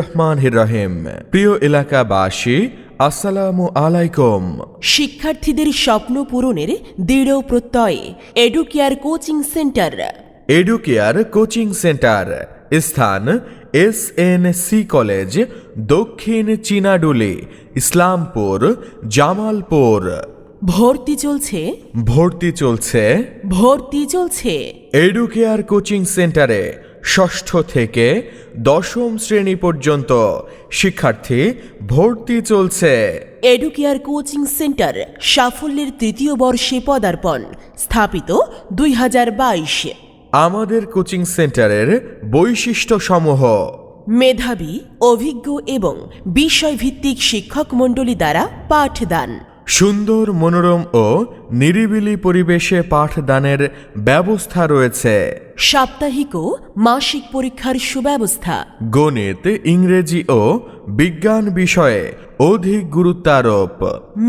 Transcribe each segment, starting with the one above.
রহমান রহিম। প্রিয় এলাকাবাসী আসসালামু আলাইকুম। শিক্ষার্থীদের স্বপ্ন পূরণের দৃঢ় প্রত্যয়ে Educare coaching centre Educare coaching centre স্থান এস এন সি কলেজ দক্ষিণ চীনাডুলি ইসলামপুর জামালপুর। ভর্তি চলছে? ভর্তি চলছে। ভর্তি চলছে। এডুকেয়ার কোচিং সেন্টারে ষষ্ঠ থেকে দশম শ্রেণি পর্যন্ত শিক্ষার্থী ভর্তি চলছে। এডুকেয়ার কোচিং সেন্টার সাফল্যের তৃতীয় বর্ষে পদার্পণ স্থাপিত দুই হাজার বাইশ। আমাদের কোচিং সেন্টারের বৈশিষ্ট্য সমূহ মেধাবী অভিজ্ঞ এবং বিষয়ভিত্তিক শিক্ষক মণ্ডলী দ্বারা পাঠদান। সুন্দর মনোরম ও নিরিবিলি পরিবেশে পাঠদানের ব্যবস্থা রয়েছে। সাপ্তাহিক ও মাসিক পরীক্ষার সুব্যবস্থা। গণিত ইংরেজি ও বিজ্ঞান বিষয়ে অধিক গুরুত্বারোপ।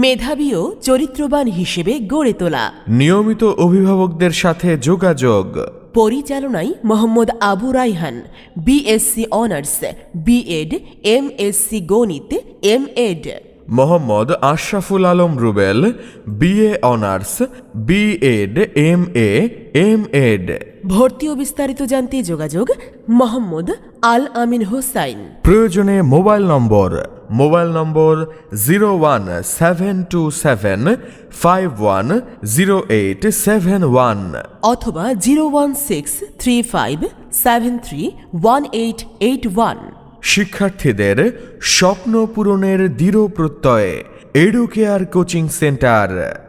মেধাবী ও চরিত্রবান হিসেবে গড়ে তোলা। নিয়মিত অভিভাবকদের সাথে যোগাযোগ। পরিচালনায় Mohammad Abu Raihan BSc honours BEd MSc গণিত M Ed Mohammad Ashraful Alam Rubel BA honours B Ed M A M Ed ভর্তি ও বিস্তারিত জানতে যোগাযোগ মোহাম্মদ আল আমিন হোসাইন। প্রয়োজনে mobile number mobile number zero one seven two seven five one zero eight seven one. অথবা zero one six three five seven three one eight eight one. শিক্ষার্থীদের স্বপ্ন পূরণের দৃঢ় প্রত্যয়ে এডুকেয়ার কোচিং সেন্টার